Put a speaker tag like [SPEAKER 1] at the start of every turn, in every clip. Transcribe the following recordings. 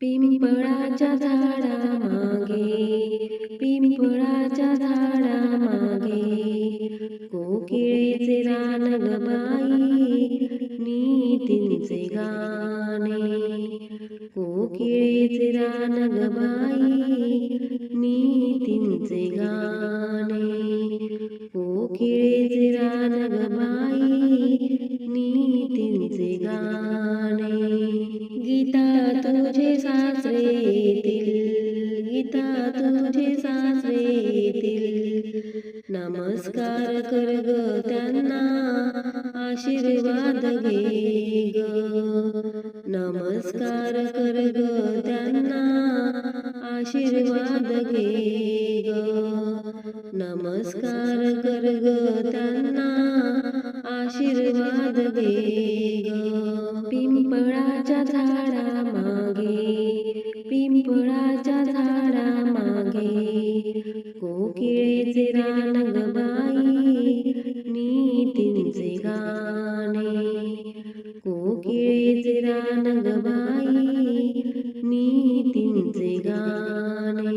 [SPEAKER 1] पिंपळाच्या झाडा मागे पिंपळाच्या झाडा मागे कोकिळेचे रान ग बाई नीतींचे गाणे. कोकिळेचे रान ग बाई नीतींचे गाणे. कोकिळेचे रान ग गीता तुझे सासरे येतील. नमस्कार कर ग त्यांना आशीर्वाद घे ग. नमस्कार कर ग त्यांना आशीर्वाद घे ग. नमस्कार कर ग त्यांना आशीर्वाद घे ग. कोकिळेचे रानग बाई नीतींचे गाणे. कोकिळेचे रानग बाई नीतींचे गाणे.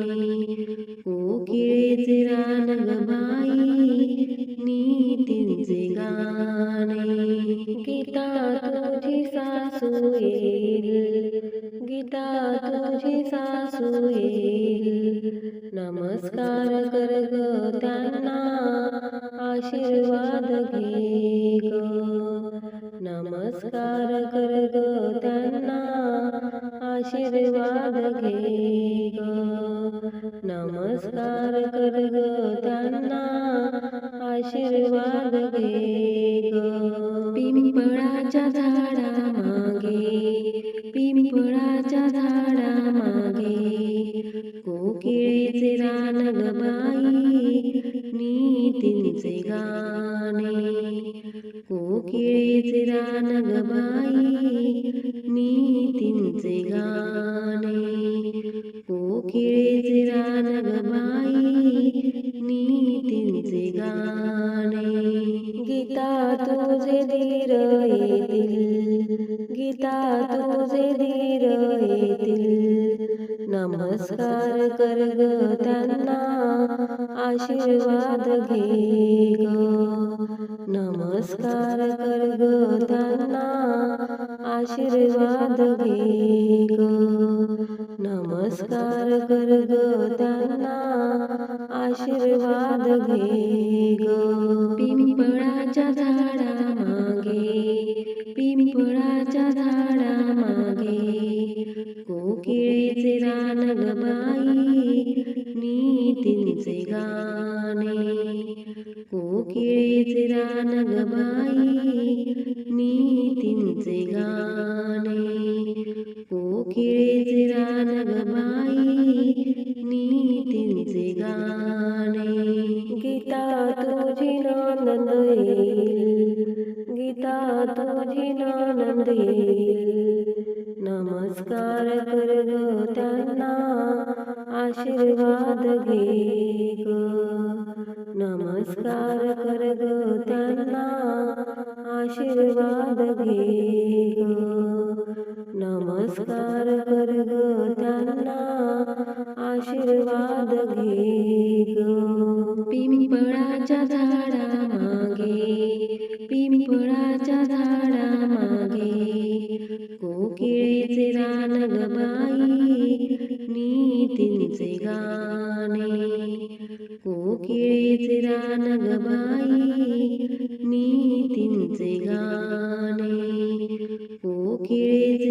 [SPEAKER 1] कोकिळेचे रान बाई नीतींचे गाणे. गीता तुझी सासू येईल. गीता तुझी सासू येईल. नमस्कार कर ग त्यांना आशीर्वाद घे ग. नमस्कार कर ग त्यांना आशीर्वाद घे ग. नमस्कार कर ग त्यांना आशीर्वाद घे ग. पिंपळाच्या झाडा कोकिळेचे रान ग बाई नीतींचे गाणे कोकिळेचे नमस्कार कर ग त्यांना आशीर्वाद घे ग नमस्कार कर ग त्यांना आशीर्वाद घे ग नमस्कार कर ग त्यांना आशीर्वाद घे ग कोकिळेचे रान गबाई नीतींचे गाणे. कोकिळेचे रान गबाई नीतींचे गाणे. गीता तुझी नंद येईल. गीता तुझी नंद येईल. नमस्कार कर ग त्यांना आशीर्वाद घे ग नमस्कार कर ग त्यांना आशीर्वाद घे ग नमस्कार कर ग त्यांना आशीर्वाद घे ग पिंपळाच्या झाडा मुखिळे रानगबाई मी तिंचे गाणे कोकिळेचे